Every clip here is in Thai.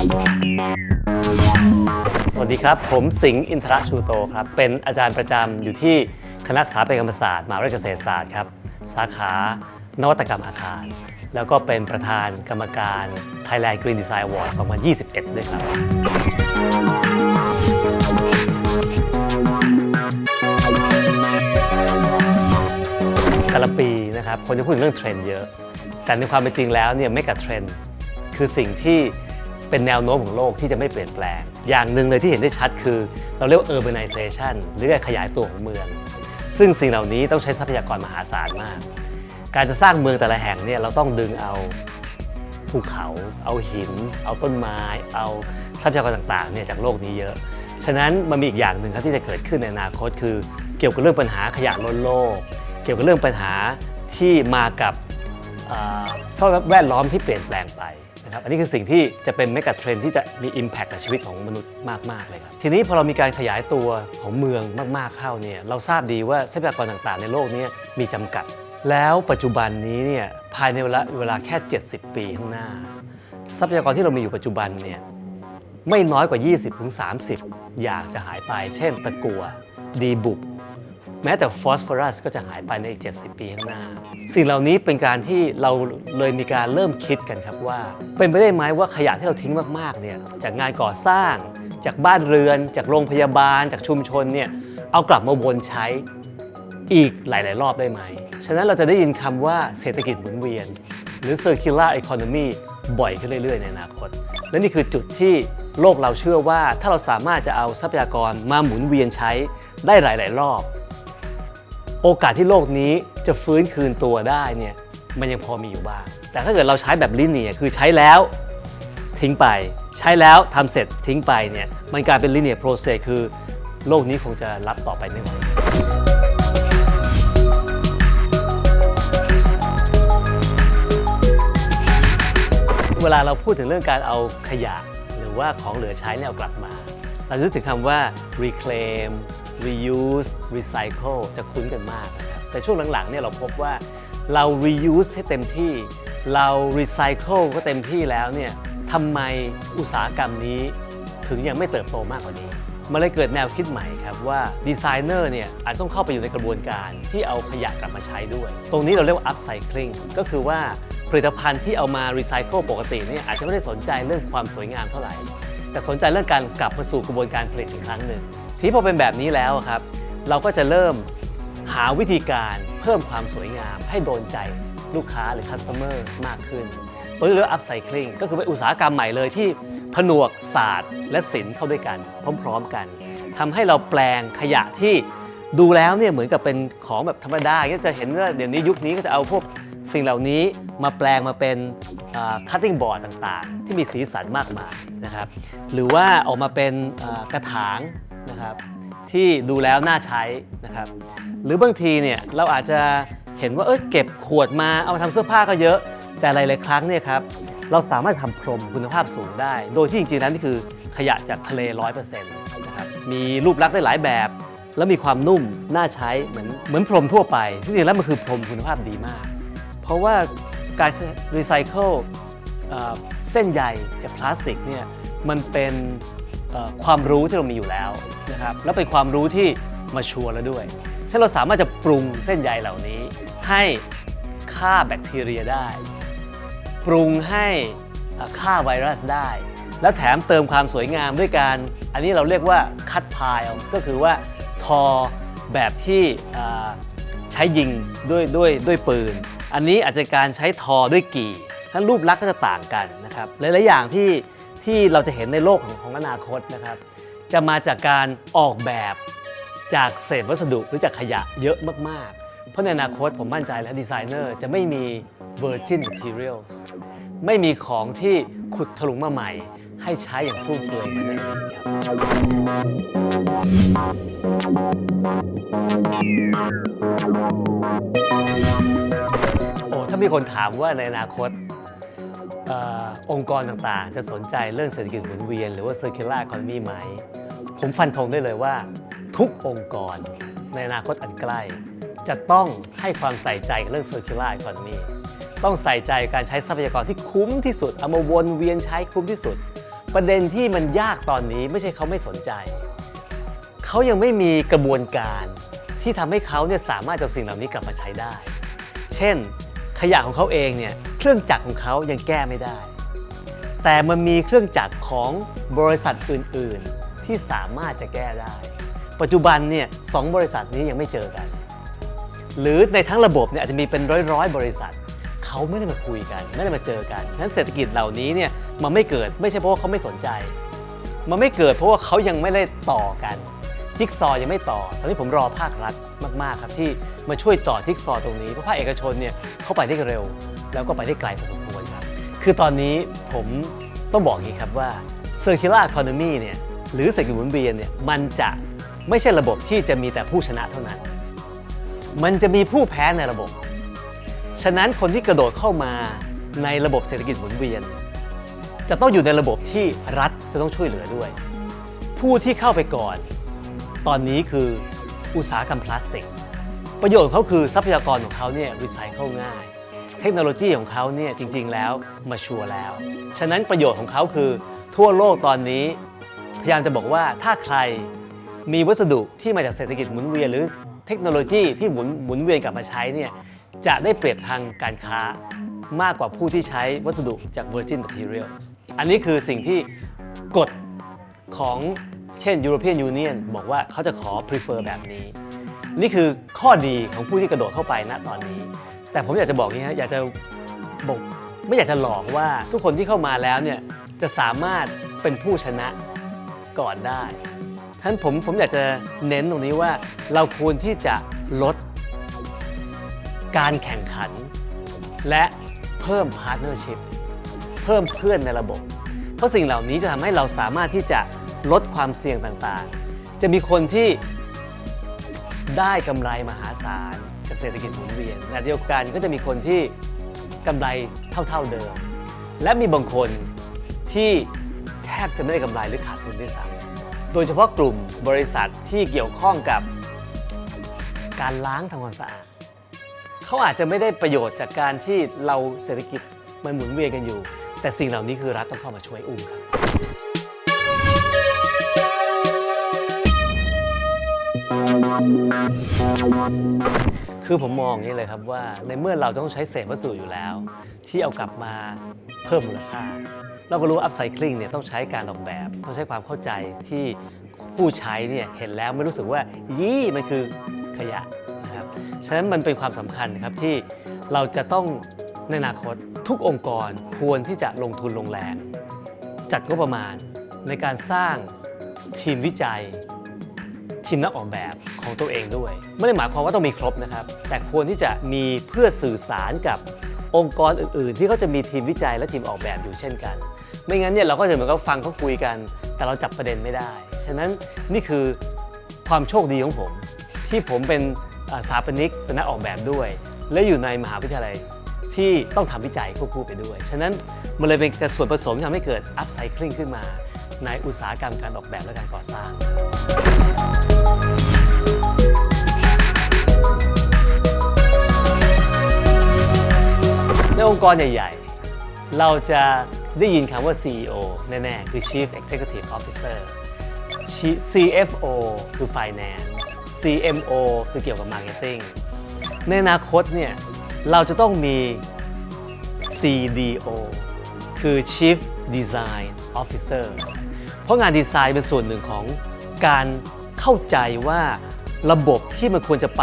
สวัสดีครับ ผมสิงห์อินทรชูโตครับ เป็นอาจารย์ประจำอยู่ที่คณะสถาปัตยกรรมศาสตร์มหาวิทยาลัยเกษตรศาสตร์ครับ สาขานวัตกรรมอาคาร แล้วก็เป็นประธานกรรมการ Thailand Green Design Award 2021 ด้วยครับแต่ละปีนะครับคนจะพูดถึงเรื่องเทรนด์เยอะ แต่ในความเป็นจริงแล้วเนี่ยไม่กับเทรนด์คือสิ่งที่ เป็นแนวโน้มของโลกที่จะไม่เปลี่ยนแปลง อย่างหนึ่งเลยที่เห็นได้ชัดคือ เราเรียกว่า urbanization หรือการขยายตัวของเมือง ซึ่งสิ่งเหล่านี้ต้องใช้ทรัพยากรมหาศาลมาก การจะสร้างเมืองแต่ละแห่งเนี่ยเราต้องดึงเอาภูเขา เอาหิน เอาต้นไม้ เอาทรัพยากรต่างๆเนี่ยจากโลกนี้เยอะ ฉะนั้นมันมีอีกอย่างหนึ่งครับที่จะเกิดขึ้นในอนาคต คือ เกี่ยวกับเรื่องปัญหาขยะล้นโลก เกี่ยวกับเรื่องปัญหาที่มากับสภาพแวดล้อมที่เปลี่ยนแปลงไป นะครับอันนี้คือสิ่งที่จะเป็นเมกะเทรนที่จะมี Impact กับชีวิตของมนุษย์มาก ๆ เลยครับ ทีนี้พอเรามีการขยายตัวของเมืองมาก ๆ เข้าเนี่ยเราทราบดีว่าทรัพยากรต่าง ๆ ในโลกนี้มีจำกัด แล้วปัจจุบันนี้เนี่ยภายในเวลาเวลาแค่ 70 ปีข้างหน้า ทรัพยากรที่เรามีอยู่ปัจจุบันเนี่ยไม่น้อยกว่า 20-30 อย่างจะหายไป เช่น ตะกั่วดีบุก แม้แต่ฟอสฟอรัสก็จะหายไปในอีก 70 ปีข้างหน้า สิ่งเหล่านี้เป็นการที่เราเลยมีการเริ่มคิดกันครับว่า เป็นไปได้ไหมว่าขยะที่เราทิ้งมากๆเนี่ยจากงานก่อสร้าง จากบ้านเรือน จากโรงพยาบาล จากชุมชนเนี่ยเอากลับมาวนใช้อีกหลาย ๆ รอบได้ไหม ฉะนั้นเราจะได้ยินคำว่าเศรษฐกิจหมุนเวียน หรือ circular economy บ่อยขึ้นเรื่อย ๆ ในอนาคต และนี่คือจุดที่โลกเราเชื่อว่าถ้าเราสามารถจะเอาทรัพยากรมาหมุนเวียนใช้ได้หลาย ๆ รอบ โอกาสที่โลกนี้จะฟื้นคืนตัวได้เนี่ยมันยังพอมีอยู่บ้าง แต่ถ้าเกิดเราใช้แบบลิเนียคือใช้แล้วทิ้งไป ใช้แล้วทำเสร็จทิ้งไปเนี่ยมันกลายเป็นลิเนียโปรเซสคือโลกนี้คงจะรับต่อไปไม่ไหวเวลาเราพูดถึงเรื่องการเอาขยะ หรือว่าของเหลือใช้เนี่ยเอากลับมา เราจะนึกถึงคำว่า reclaim reuse recycle จะคุ้นกันมากนะครับแต่ช่วงหลังๆเนี่ยเราพบว่าเรา reuse ให้เต็มที่ เรา recycle ก็เต็มที่แล้วเนี่ยทำไมอุตสาหกรรมนี้ถึงยังไม่เติบโตมากกว่านี้มันเลยเกิดแนวคิดใหม่ครับว่าดีไซเนอร์เนี่ยอาจต้องเข้าไปอยู่ในกระบวนการที่เอาขยะกลับมาใช้ด้วย ตรงนี้เราเรียกว่า upcycling ก็คือว่าผลิตภัณฑ์ที่เอามารีไซเคิลปกติเนี่ยอาจจะไม่ได้สนใจเรื่องความสวยงามเท่าไหร่ แต่สนใจเรื่องการกลับมาสู่กระบวนการผลิตอีกครั้งหนึ่ง ทีพอเป็นแบบนี้แล้วครับ เราก็จะเริ่มหาวิธีการเพิ่มความสวยงาม ให้โดนใจลูกค้าหรือ customer มอร์มากขึ้นตัวเรียกว่า upcycling ก็คือเป็นอุตสาหกรรมใหม่เลยที่ผนวกศาสตร์ และศิลป์เข้าด้วยกัน พร้อม ๆ กันทำให้เราแปลงขยะที่ดูแล้วเนี่ยเหมือนกับเป็นของแบบธรรมดาจะเห็นว่าเดี๋ยวนี้ยุคนี้ก็จะเอาพวกสิ่งเหล่านี้มาแปลงมาเป็นอ่า cutting board ต่างๆ ที่มีสีสันมากมายนะครับหรือว่าออกมาเป็นกระถาง นะครับ ที่ดูแล้วน่าใช้นะครับ หรือบางทีเนี่ยเราอาจจะเห็นว่าเออเก็บขวดมาเอามาทำเสื้อผ้าก็เยอะ แต่หลายๆครั้งเนี่ยครับเราสามารถทำพรมคุณภาพสูงได้ โดยที่จริงๆแล้วนี่คือขยะจากทะเล100%นต์นะครับมีรูปลักษณ์ได้หลายแบบ แล้วมีความนุ่มน่าใช้เหมือนเหมือนพรมทั่วไปที่จริงแล้วมันคือพรมคุณภาพดีมาก เพราะว่าการรีไซเคิลเส้นใยจากพลาสติกเนี่ยมันเป็น ความรู้ที่เรามีอยู่แล้วนะครับแล้วเป็นความรู้ที่มาชัวร์แล้วด้วยฉะนั้นเราสามารถจะปรุงเส้นใยเหล่านี้ ให้ฆ่าแบคทีเรียได้ ปรุงให้ฆ่าไวรัสได้ แล้วแถมเติมความสวยงามด้วยการ อันนี้เราเรียกว่าคัดพายก็คือว่าทอแบบที่ใช้ยิงด้วยด้วยด้วยปืน อันนี้อาจจะการใช้ทอด้วยกี่ทั้นรูปลักษณ์ก็จะต่างกันนะครับหลายๆอย่างที่ ที่เราจะเห็นในโลกของของอนาคตนะครับ จะมาจากการออกแบบจากเศษวัสดุหรือจากขยะเยอะมากๆ เพราะในอนาคตผมมั่นใจแล้วดีไซเนอร์จะไม่มี virgin materials ไม่มีของที่ขุดถลุงมาใหม่ ให้ใช้อย่างฟุ่มเฟือยเหมือนในอดีตครับโอ้ถ้ามีคนถามว่าในอนาคต อองค์กรต่างๆ จะสนใจเรื่องเศรษฐกิจหมุนเวียน หรือว่า circular economy ไหม ผมฟันธงได้เลยว่า ทุกองค์กรในอนาคตอันใกล้ จะต้องให้ความใส่ใจกับเรื่อง circular economy ต้องใส่ใจการใช้ทรัพยากรที่คุ้มที่สุด เอามาวนเวียนใช้คุ้มที่สุด ประเด็นที่มันยากตอนนี้ไม่ใช่เขาไม่สนใจ เขายังไม่มีกระบวนการที่ทำให้เขาเนี่ยสามารถเอาสิ่งเหล่านี้กลับมาใช้ได้ เช่น ขยะของเขาเองเนี่ย เครื่องจักรของเขายังแก้ไม่ได้ แต่มันมีเครื่องจักรของบริษัทอื่น ๆ ที่สามารถจะแก้ได้ ปัจจุบันเนี่ยสองบริษัทนี้ยังไม่เจอกัน หรือในทั้งระบบเนี่ยอาจจะมีเป็นร้อยๆ บริษัทเขาไม่ได้มาคุยกัน ไม่ได้มาเจอกันฉะนั้นเศรษฐกิจเหล่านี้เนี่ยมันไม่เกิดไม่ใช่เพราะว่าเขาไม่สนใจ มันไม่เกิดเพราะว่าเขายังไม่ได้ต่อกันจิ๊กซอว์ยังไม่ต่อ ตอนนี้ผมรอภาครัฐมาก ๆ ครับที่มาช่วยต่อจิ๊กซอว์ตรงนี้ เพราะภาคเอกชนเนี่ยเข้าไปได้เร็ว แล้วก็ไปได้ไกลพอสมควรครับ คือตอนนี้ผมต้องบอกอย่างนี้ครับว่า circular economy เนี่ยหรือเศรษฐกิจหมุนเวียนเนี่ยมันจะไม่ใช่ระบบที่จะมีแต่ผู้ชนะเท่านั้น มันจะมีผู้แพ้ในระบบ ฉะนั้นคนที่กระโดดเข้ามาในระบบเศรษฐกิจหมุนเวียน จะต้องอยู่ในระบบที่รัฐจะต้องช่วยเหลือด้วย ผู้ที่เข้าไปก่อน ตอนนี้คืออุตสาหกรรมพลาสติก ประโยชน์ของเขาคือทรัพยากรของเขาเนี่ยรีไซเคิลง่าย เทคโนโลยีของเขาเนี่ยจริง ๆ แล้วมาชัวร์แล้ว ฉะนั้นประโยชน์ของเขาคือทั่วโลกตอนนี้ พยายามจะบอกว่าถ้าใครมีวัสดุที่มาจากเศรษฐกิจหมุนเวียนหรือเทคโนโลยีที่หมุนหมุนเวียนกลับมาใช้เนี่ยจะได้เปรียบทางการค้ามากกว่าผู้ที่ใช้วัสดุจาก virgin materials อันนี้คือสิ่งที่กฎของเช่น European Union บอกว่าเขาจะขอ prefer แบบนี้ นี่คือข้อดีของผู้ที่กระโดดเข้าไปณตอนนี้ แต่ผมอยากจะบอกนี้ฮะอยากจะบอกไม่อยากจะหลอกว่าทุกคนที่เข้ามาแล้วเนี่ยจะสามารถเป็นผู้ชนะก่อนได้ท่านผมผมอยากจะเน้นตรงนี้ว่าเราควรที่จะลดการแข่งขัน และเพิ่มพาร์ทเนอร์ชิพเพิ่มเพื่อนในระบบ เพราะสิ่งเหล่านี้จะทำให้เราสามารถที่จะลดความเสี่ยงต่างๆ จะมีคนที่ได้กำไรมหาศาล จากเศรษฐกิจหมุนเวียนขณะเดียวกันก็จะมีคนที่กำไรเท่า ๆเดิม และมีบางคนที่แทบจะไม่ได้กำไรหรือขาดทุนด้วยซ้ำโดยเฉพาะกลุ่มบริษัทที่เกี่ยวข้องกับการล้างทำความสะอาดเขาอาจจะไม่ได้ประโยชน์จากการที่เราเศรษฐกิจมันหมุนเวียนกันอยู่ แต่สิ่งเหล่านี้คือรัฐต้องเข้ามาช่วยอุ้มครับ คือผมมองอย่างนี้เลยครับว่าในเมื่อเราต้องใช้เศษวัสดุอยู่แล้ว ที่เอากลับมาเพิ่มมูลค่า เราก็รู้ว่าอัพไซคลิงเนี่ยต้องใช้การออกแบบ ต้องใช้ความเข้าใจที่ผู้ใช้เนี่ยเห็นแล้วไม่รู้สึกว่า ยี่มันคือขยะนะครับฉะนั้นมันเป็นความสำคัญครับที่เราจะต้องในอนาคตทุกองค์กรควรที่จะลงทุนลงแรง จัดงบประมาณในการสร้างทีมวิจัย ทีมนักออกแบบของตัวเองด้วย ไม่ได้หมายความว่าต้องมีครบนะครับ แต่ควรที่จะมีเพื่อสื่อสารกับองค์กรอื่น ๆ ที่เขาจะมีทีมวิจัยและทีมออกแบบอยู่เช่นกัน ไม่งั้นเนี่ยเราก็จะเหมือนกับฟังเขาคุยกัน แต่เราจับประเด็นไม่ได้ ฉะนั้นนี่คือความโชคดีของผม ที่ผมเป็นสถาปนิกเป็นนักออกแบบด้วย และอยู่ในมหาวิทยาลัยที่ต้องทำวิจัยควบคู่ไปด้วย ฉะนั้นมันเลยเป็นส่วนผสมที่ทำให้เกิดอัพไซคลิงขึ้นมา ในอุตสาหกรรมการออกแบบและการก่อสร้างในองค์กรใหญ่ ๆ เราจะได้ยินคำว่า CEO แน่ ๆ คือ Chief Executive Officer CFO คือ Finance CMO คือเกี่ยวกับ Marketing ในอนาคตเนี่ยเราจะต้องมี CDO คือ Chief Design Officers ราะงานดีไซน์เป็นส่วนหนึ่งของการเข้าใจว่าระบบที่มันควรจะไป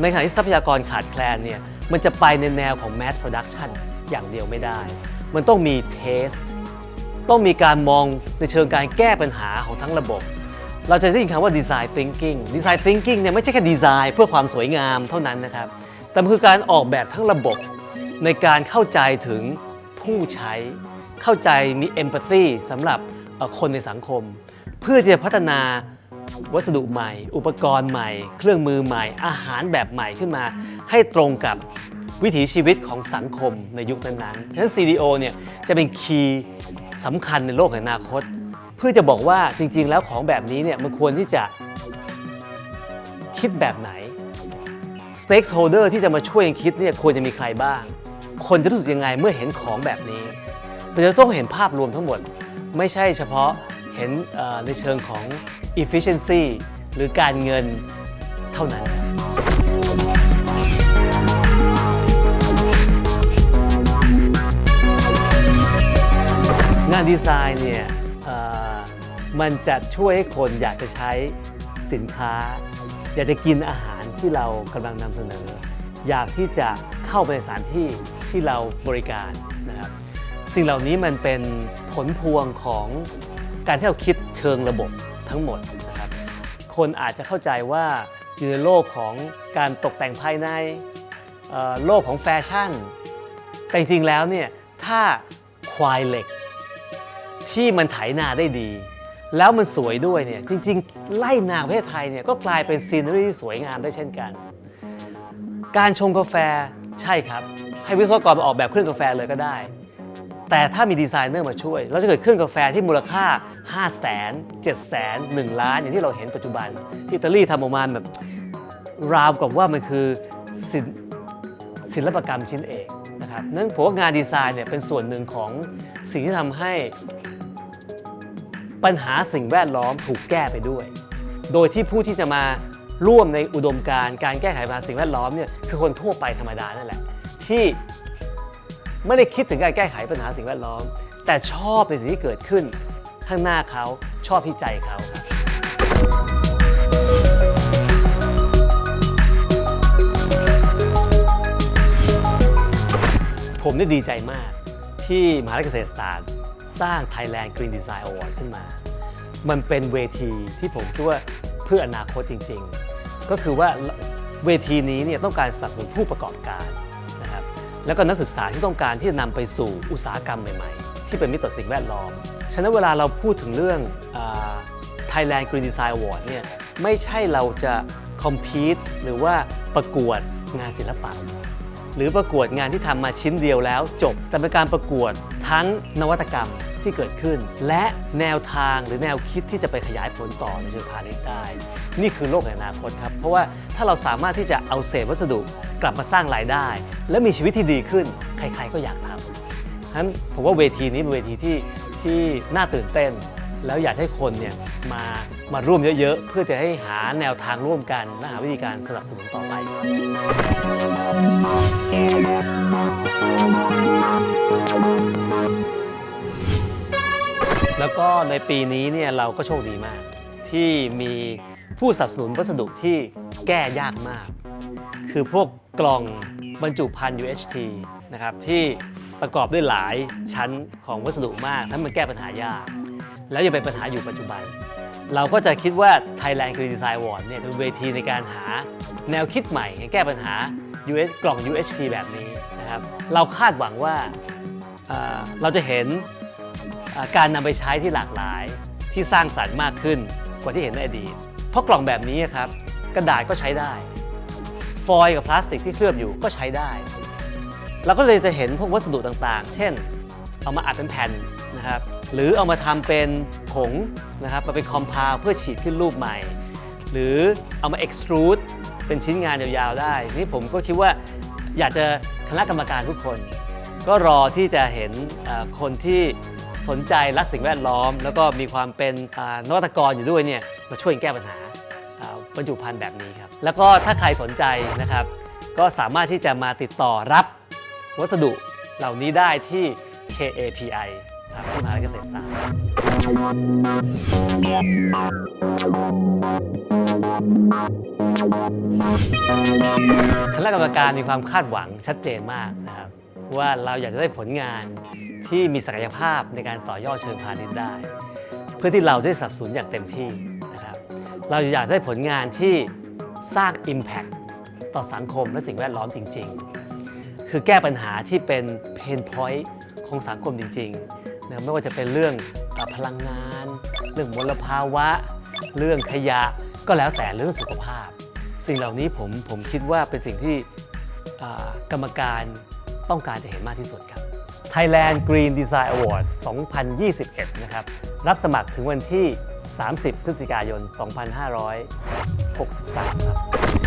ในขณะที่ทรัพยากรขาดแคลนเนี่ยมันจะไปในแนวของ mass production อย่างเดียวไม่ได้ มันต้องมี taste ต้องมีการมองในเชิงการแก้ปัญหาของทั้งระบบ เราจะได้ยินคำว่า design thinking design thinking เนี่ยไม่ใช่แค่ดีไซน์เพื่อความสวยงามเท่านั้นนะครับ แต่มันคือการออกแบบทั้งระบบในการเข้าใจถึงผู้ใช้ เข้าใจมี empathy สำหรับ คนในสังคม เพื่อจะพัฒนาวัสดุใหม่ อุปกรณ์ใหม่ เครื่องมือใหม่ อาหารแบบใหม่ขึ้นมา ให้ตรงกับวิถีชีวิตของสังคมในยุคนั้นๆ ฉะนั้น CDO เนี่ยจะเป็นคีย์สำคัญในโลกแห่งอนาคต เพื่อจะบอกว่าจริงๆ แล้วของแบบนี้เนี่ยมันควรที่จะคิดแบบไหน stakeholder ที่จะมาช่วยกันคิดเนี่ยควรจะมีใครบ้าง คนจะรู้สึกยังไงเมื่อเห็นของแบบนี้เราจะต้องเห็นภาพรวมทั้งหมด ไม่ใช่เฉพาะเห็นในเชิงของ efficiency หรือการเงินเท่านั้นงานดีไซน์เนี่ยมันจะช่วยให้คนอยากจะใช้สินค้า อยากจะกินอาหารที่เรากำลังนำเสนอ อยากที่จะเข้าไปในสถานที่ที่เราบริการนะครับสิ่งเหล่านี้มันเป็น ลพวงของการที่เราคิดเชิงระบบทั้งหมดนะครับคนอาจจะเข้าใจว่าอยู่ในโลกของการตกแต่งภายในโลกของแฟชั่น แต่จริงๆแล้วเนี่ยถ้าควายเหล็ก ที่มันไถนาได้ดี แล้วมันสวยด้วยเนี่ยจริงๆ ไล่นาประเทศไทยเนี่ยก็กลายเป็นซีน e รีที่สวยงามได้เช่นกัน การชงกาแฟใช่ครับ ให้วิศวกรมาออกแบบเครื่องกาแฟเลยก็ได้ แต่ถ้ามีดีไซเนอร์มาช่วย เราจะเกิดเครื่องกาแฟที่มูลค่า 5 0 0 0 0 0 7 0 0 0 0 1 ล้าน อย่างที่เราเห็นปัจจุบัน ที่อิตาลีทำออกมาแบบราวกับว่ามันคือศิลป์ศิลปกรรมชิ้นเอกนะครับนั้นผมว่างานดีไซน์เนี่ยเป็นส่วนหนึ่งของสิ่งที่ทำให้ปัญหาสิ่งแวดล้อมถูกแก้ไปด้วย โดยที่ผู้ที่จะมาร่วมในอุดมการการแก้ไขปัญหาสิ่งแวดล้อมเนี่ยคือคนทั่วไปธรรมดานั่นแหละ ที่ ไม่ได้คิดถึงการแก้ไขปัญหาสิ่งแวดล้อม แต่ชอบในสิ่งที่เกิดขึ้น ข้างหน้าเขาชอบที่ใจเขาครับผมได้ดีใจมากที่มหาวิทยาลัยเกษตรศาสตร์สร้าง Thailand Green Design Award ขึ้นมา มันเป็นเวทีที่ผมคิดว่าเพื่ออนาคตจริงๆ ก็คือว่าเวทีนี้เนี่ยต้องการสนับสนุนผู้ประกอบการ แล้วก็นักศึกษาที่ต้องการที่จะนำไปสู่อุตสาหกรรมใหม่ๆ ที่เป็นมิตรต่อสิ่งแวดล้อม ฉะนั้นเวลาเราพูดถึงเรื่อง Thailand Green Design Award เนี่ยไม่ใช่เราจะ compete หรือว่าประกวดงานศิลปะ หรือประกวดงานที่ทำมาชิ้นเดียวแล้วจบ แต่เป็นการประกวดทั้งนวัตกรรม ที่เกิดขึ้น และแนวทางหรือแนวคิดที่จะไปขยายผลต่อในเชิงพาณิชย์ได้ นี่คือโลกแห่งอนาคตครับ เพราะว่าถ้าเราสามารถที่จะเอาเศษวัสดุกลับมาสร้างรายได้ และมีชีวิตที่ดีขึ้น ใครๆก็อยากทำฉะนั้นผมว่าเวทีนี้เป็นเวทีที่ที่น่าตื่นเต้น แล้วอยากให้คนเนี่ยมามาร่วมเยอะๆ เพื่อจะให้หาแนวทางร่วมกันและหาวิธีการสนับสนุนต่อไปครับ แล้วก็ในปีนี้เนี่ยเราก็โชคดีมาก ที่มีผู้สนับสนุนวัสดุที่แก้ยากมาก คือพวกกล่องบรรจุภัณฑ์ UHT นะครับที่ประกอบด้วยหลายชั้นของวัสดุมากถ้ามันแก้ปัญหายาก แล้วยังเป็นปัญหาอยู่ปัจจุบัน เราก็จะคิดว่า Thailand Green Design Award เนี่ยจะเป็นเวทีในการหาแนวคิดใหม่ให้แก้ปัญหา US กล่อง UHT แบบนี้นะครับเราคาดหวังว่าเอ่อเราจะเห็น การนำไปใช้ที่หลากหลายที่สร้างสรรค์มากขึ้นกว่าที่เห็นในอดีต เพราะกล่องแบบนี้ครับกระดาษก็ใช้ได้ ฟอยล์กับพลาสติกที่เคลือบอยู่ก็ใช้ได้เราก็เลยจะเห็นพวกวัสดุต่างๆ เช่น เอามาอัดเป็นแผ่นนะครับหรือเอามาทำเป็นผงนะครับมาเป็นคอมพาวเพื่อฉีดขึ้นรูปใหม่ หรือเอามา extrude เป็นชิ้นงานยาวๆได้ นี่ผมก็คิดว่าอยากจะคณะกรรมการทุกคน ก็รอที่จะเห็นคนที่ สนใจรักสิ่งแวดล้อม แล้วก็มีความเป็นนวัตกรอยู่ด้วยเนี่ยมาช่วยแก้ปัญหาอ่าบรรจุภัณฑ์แบบนี้ครับแล้วก็ถ้าใครสนใจนะครับ ก็สามารถที่จะมาติดต่อรับวัสดุเหล่านี้ได้ที่ KAPI ครับที่มหาวิทยาลัยเกษตรศาสตร์คณะกรรมการมีความคาดหวังชัดเจนมากนะครับ ว่าเราอยากจะได้ผลงานที่มีศักยภาพในการต่อยอดเชิงพาณิชย์ได้ เพื่อที่เราได้สับสนอย่างเต็มที่นะครับเราอยากได้ผลงานที่สร้าง Impact ต่อสังคมและสิ่งแวดล้อมจริง ๆ คือแก้ปัญหาที่เป็นเพนพอยต์ของสังคมจริงๆนะไม่ว่าจะเป็นเรื่องอพลังงาน เรื่องมลภาวะ เรื่องขยะก็แล้วแต่เรื่องสุขภาพ สิ่งเหล่านี้ผมผมคิดว่าเป็นสิ่งที่กรรมการ ต้องการจะเห็นมากที่สุดครับ Thailand Green Design Award 2021 นะครับ รับสมัครถึงวันที่ 30 พฤศจิกายน 2563 ครับ